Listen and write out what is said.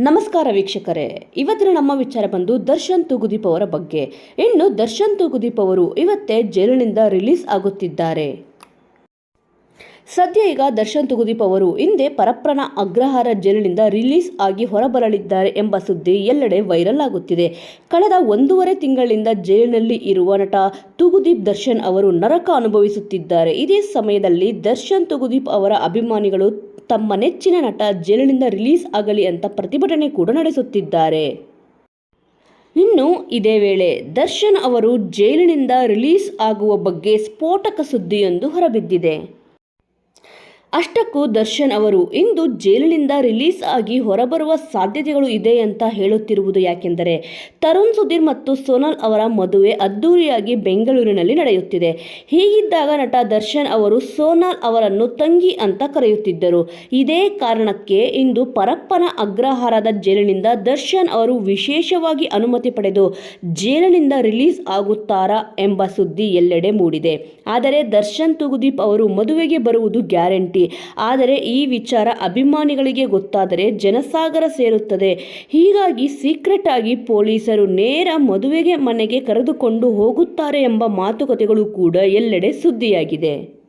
ನಮಸ್ಕಾರ ವೀಕ್ಷಕರೇ. ಇವತ್ತಿನ ನಮ್ಮ ವಿಚಾರ ಬಂದು ದರ್ಶನ್ ತೂಗುದೀಪ್ ಅವರ ಬಗ್ಗೆ. ಇನ್ನು ದರ್ಶನ್ ತೂಗುದೀಪ್ ಅವರು ಇವತ್ತೇ ಜೈಲಿನಿಂದ ರಿಲೀಸ್ ಆಗುತ್ತಿದ್ದಾರೆ. ಸದ್ಯ ಈಗ ದರ್ಶನ್ ತುಗುದೀಪ್ ಅವರು ಹಿಂದೆ ಪರಪ್ರನ ಅಗ್ರಹಾರ ಜೈಲಿನಿಂದ ರಿಲೀಸ್ ಆಗಿ ಹೊರಬರಲಿದ್ದಾರೆ ಎಂಬ ಸುದ್ದಿ ಎಲ್ಲೆಡೆ ವೈರಲ್ ಆಗುತ್ತಿದೆ. ಕಳೆದ ಒಂದೂವರೆ ತಿಂಗಳಿಂದ ಜೈಲಿನಲ್ಲಿ ಇರುವ ನಟ ತುಗುದೀಪ್ ದರ್ಶನ್ ಅವರು ನರಕ ಅನುಭವಿಸುತ್ತಿದ್ದಾರೆ. ಇದೇ ಸಮಯದಲ್ಲಿ ದರ್ಶನ್ ತುಗುದೀಪ್ ಅವರ ಅಭಿಮಾನಿಗಳು ತಮ್ಮ ನೆಚ್ಚಿನ ನಟ ಜೈಲಿನಿಂದ ರಿಲೀಸ್ ಆಗಲಿ ಅಂತ ಪ್ರತಿಭಟನೆ ಕೂಡ ನಡೆಸುತ್ತಿದ್ದಾರೆ. ಇನ್ನು ಇದೇ ವೇಳೆ ದರ್ಶನ್ ಅವರು ಜೈಲಿನಿಂದ ರಿಲೀಸ್ ಆಗುವ ಬಗ್ಗೆ ಸ್ಫೋಟಕ ಸುದ್ದಿಯೊಂದು ಹೊರಬಿದ್ದಿದೆ. ಅಷ್ಟಕ್ಕೂ ದರ್ಶನ್ ಅವರು, ಇಂದು ಜೈಲಿನಿಂದ ರಿಲೀಸ್ ಆಗಿ ಹೊರಬರುವ ಸಾಧ್ಯತೆಗಳು ಇದೆ ಅಂತ ಹೇಳುತ್ತಿರುವುದು ಯಾಕೆಂದರೆ ತರುಣ್ ಸುಧೀರ್ ಮತ್ತು ಸೋನಾಲ್ ಅವರ ಮದುವೆ ಅದ್ದೂರಿಯಾಗಿ ಬೆಂಗಳೂರಿನಲ್ಲಿ ನಡೆಯುತ್ತಿದೆ. ಹೀಗಿದ್ದಾಗ ನಟ ದರ್ಶನ್ ಅವರು ಸೋನಾಲ್ ಅವರನ್ನು ತಂಗಿ ಅಂತ ಕರೆಯುತ್ತಿದ್ದರು. ಇದೇ ಕಾರಣಕ್ಕೆ ಇಂದು ಪರಪ್ಪನ ಅಗ್ರಹಾರದ ಜೈಲಿನಿಂದ ದರ್ಶನ್ ಅವರು ವಿಶೇಷವಾಗಿ ಅನುಮತಿ ಪಡೆದು ಜೈಲಿನಿಂದ ರಿಲೀಸ್ ಆಗುತ್ತಾರಾ ಎಂಬ ಸುದ್ದಿ ಎಲ್ಲೆಡೆ ಮೂಡಿದೆ. ಆದರೆ ದರ್ಶನ್ ತುಗುದೀಪ್ ಅವರು ಮದುವೆಗೆ ಬರುವುದು ಗ್ಯಾರಂಟಿ. ಆದರೆ ಈ ವಿಚಾರ ಅಭಿಮಾನಿಗಳಿಗೆ ಗೊತ್ತಾದರೆ ಜನಸಾಗರ ಸೇರುತ್ತದೆ. ಹೀಗಾಗಿ ಸೀಕ್ರೆಟ್ ಆಗಿ ಪೊಲೀಸರು ನೇರ ಮದುವೆಗೆ ಮನೆಗೆ ಕರೆದುಕೊಂಡು ಹೋಗುತ್ತಾರೆ ಎಂಬ ಮಾತುಕತೆಗಳು ಕೂಡ ಎಲ್ಲೆಡೆ ಸುದ್ದಿಯಾಗಿದೆ.